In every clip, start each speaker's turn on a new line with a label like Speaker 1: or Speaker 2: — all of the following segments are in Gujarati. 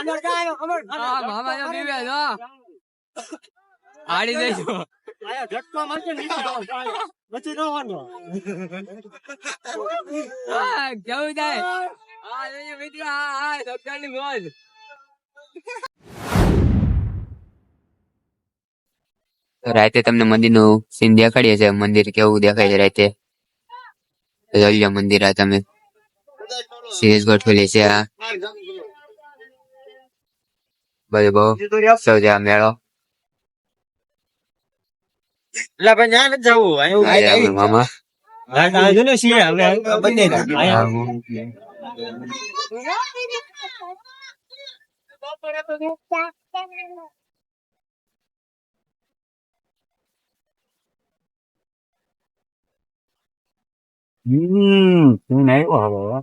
Speaker 1: આ મામા જો બીવે જો આડી દેજો. આ કેવું થાય? આ જોજો મિત્રો આ આ ડોક્ટરની મોજ.
Speaker 2: રાતે તમને મંદિરનું સીન દેખાડીએ છે. મંદિર કેવું દેખાય છે રાતે? જોઈ મંદિર આ તમે. સિરીઝ ગોઠવેલી છે આ. വരുമ്പോ ചോദിച്ചാൽ നേടോ അല്ല അപ്പൊ ഞാൻ ജാവൂ
Speaker 3: മാമ അതിന് Mmm, cái này quá
Speaker 2: rồi.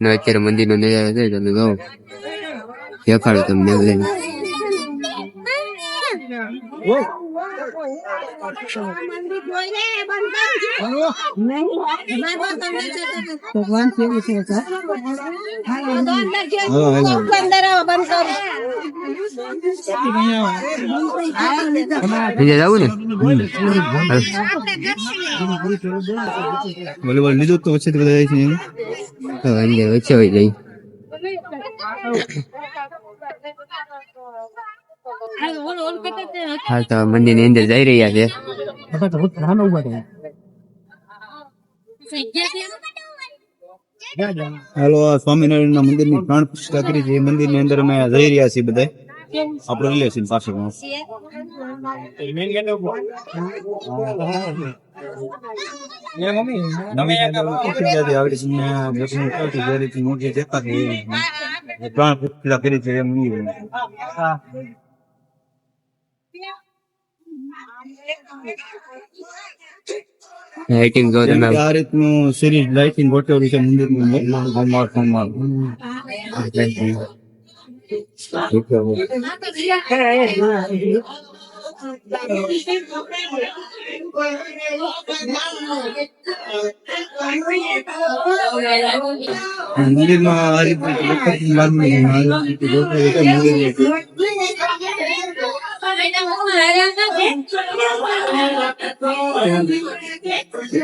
Speaker 2: ને અત્યારે મંદિરનો નજારો છે તમે કહો દેખાડો તમને બધાને. બીજે જવું ને
Speaker 3: વોલીબોલ લીધું તો પછી બધા જાય છે
Speaker 2: તો અંદર વચ્ચે હોય જઈ હાલ તો મંદિર ની અંદર જઈ રહ્યા છે
Speaker 3: હાલો આ સ્વામિનારાયણ ના મંદિર ની પ્રાણ પ્રતિષ્ઠા કરી છે એ મંદિર ની અંદર અમે જઈ રહ્યા છીએ બધા આપણું રિલેશન પાસે પ્રાણ પ્રતિષ્ઠા કરી છે એ મંદિર
Speaker 2: લાઇટિંગ જો તમે
Speaker 3: આ રીતનું સિરીઝ લાઇટિંગ ગોઠવેલું છે મંદિરનું સોમવાર સોમવાર મંદિરમાં આ રીતે ગોઠવેલું છે. મંદિર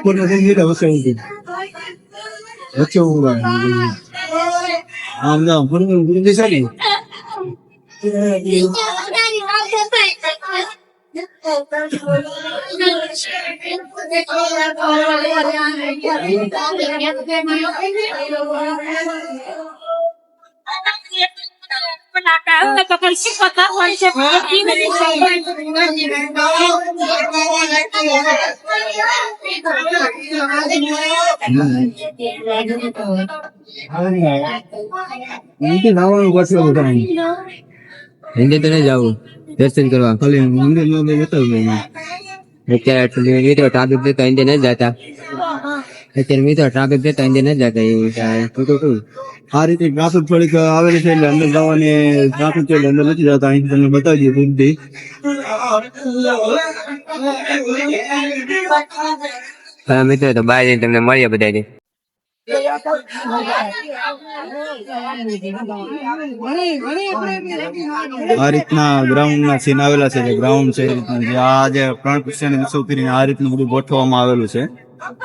Speaker 3: quân thấy như đâu xây gì nó châu rồi không đâu quân quân đi xây gì Thank you.
Speaker 2: અંદર તો નહીં જવું દર્શન કરવા
Speaker 3: ખાલી મંદિરમાં બે જતા રહ્યા.
Speaker 2: અત્યારે આટલું મિત્રો ટ્રાફિક દેતા અંદર નથી જતા અત્યારે મિત્રો ટ્રાફિક દેતા અંદર નથી જતા એવું તો તો
Speaker 3: આ રીતે ટ્રાફિક થોડીક આવેલી છે એટલે અંદર જવાની ટ્રાફિક છે અંદર નથી જતા. અહીં તમને બતાવી બુદ્ધિ
Speaker 2: હા, મિત્રો, તો બહાર જઈને તમને મળીએ બધા
Speaker 3: આ રીતના ગ્રાઉન્ડ ના સીન આવેલા છે, જે ગ્રાઉન્ડ છે આ જે પ્રાણ ઉત્સવ કરીને આ રીતનું બધું ગોઠવવામાં આવેલું છે. 아빠.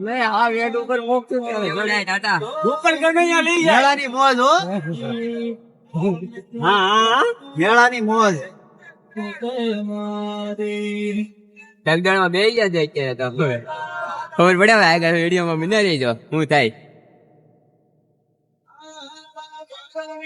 Speaker 1: મેં આ વેડ ઉપર મોકતું ને હવે જોડાય ટાટા
Speaker 4: મેળાની મોજ હો. હા હા. મેળાની મોજ.
Speaker 1: ટગડાણમાં બે ગયા છે અત્યારે તો. ખબર પડે આગળ વિડીયોમાં બિના રહીજો. હું થાય?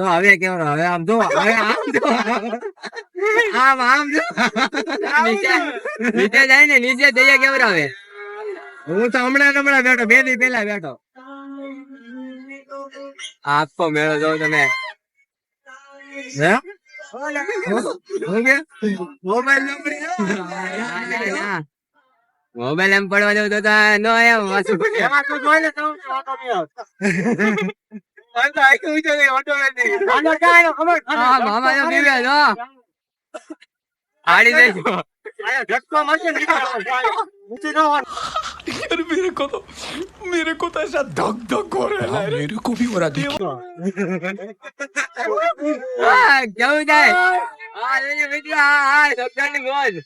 Speaker 1: જો હવે કેવું હવે આમ જો, હવે આમ જો. આમ આમ જો. નીચે જાય ને, નીચે જઈએ કેમેરો હવે હું તો હમણાં હમણાં બેઠો, બે દી પેલા બેઠો. આખો મેળો જો તમે. મોબાઈલ એમ પડવા તો તો ન એમ
Speaker 5: मेरे को तो मेरे को तो ऐसा धक धक हो रहा है मेरे को भी हो रहा है
Speaker 1: क्यों नहीं आ ये वीडियो आ सब जाने बोल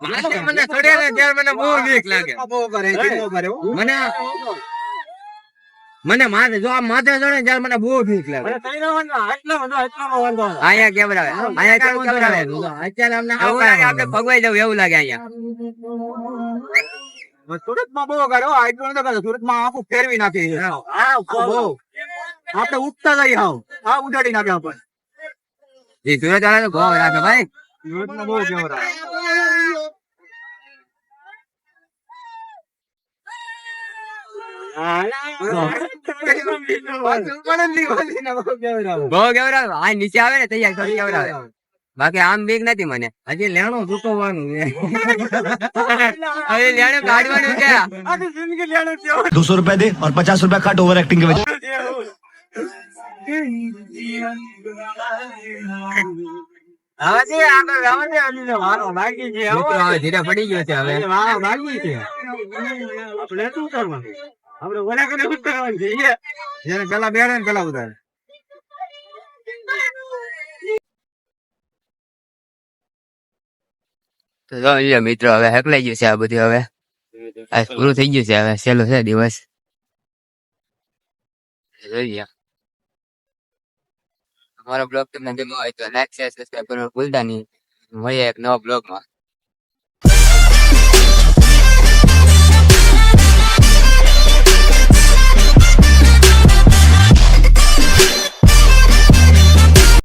Speaker 1: મને ચડે ને ત્યારે મને મને માથે જો માથે ચડે ત્યારે મને બહુ બીક લાગે અહીંયા કેમેરા અહીંયા અત્યારે ભગવાઈ જવું એવું લાગે અહીંયા
Speaker 4: સુરતમાં બહુ કર્યો આટલું નતો કર્યો સુરતમાં આખું ફેરવી નાખી આપણે ઉગતા જઈએ હાવ. આ ઉડાડી નાખે આપણને
Speaker 1: જી સુરત વાળા તો ભાવ રાખે ભાઈ.
Speaker 4: સુરતમાં બહુ
Speaker 1: કેવો રાખે આ નીચે આવે ને તૈયાર આવે બાકી આમ બીક નથી મને. હજી લેણું ચૂકવવાનું હવે લેણું કાઢવાનું છે.
Speaker 5: આખી જિંદગી લેણું છે. દોસો રૂપિયા
Speaker 1: દે ઓર પચાસ રૂપિયા કાટ ઓવર એક્ટિંગ
Speaker 4: કે પેલા બેડે પેલા ઉતારે.
Speaker 2: તો જો મિત્રો, હવે હેકલાઈ ગયું છે આ બધું હવે. આ પૂરું થઈ ગયું છે હવે, છેલ્લો છે દિવસ. જોઈએ. અમારો બ્લોગ તમને ગમ્યો હોય તો લાઈક શેર સબસ્ક્રાઈબ કરવાનું ભૂલતા નહીં. મળીએ એક નવા બ્લોગમાં.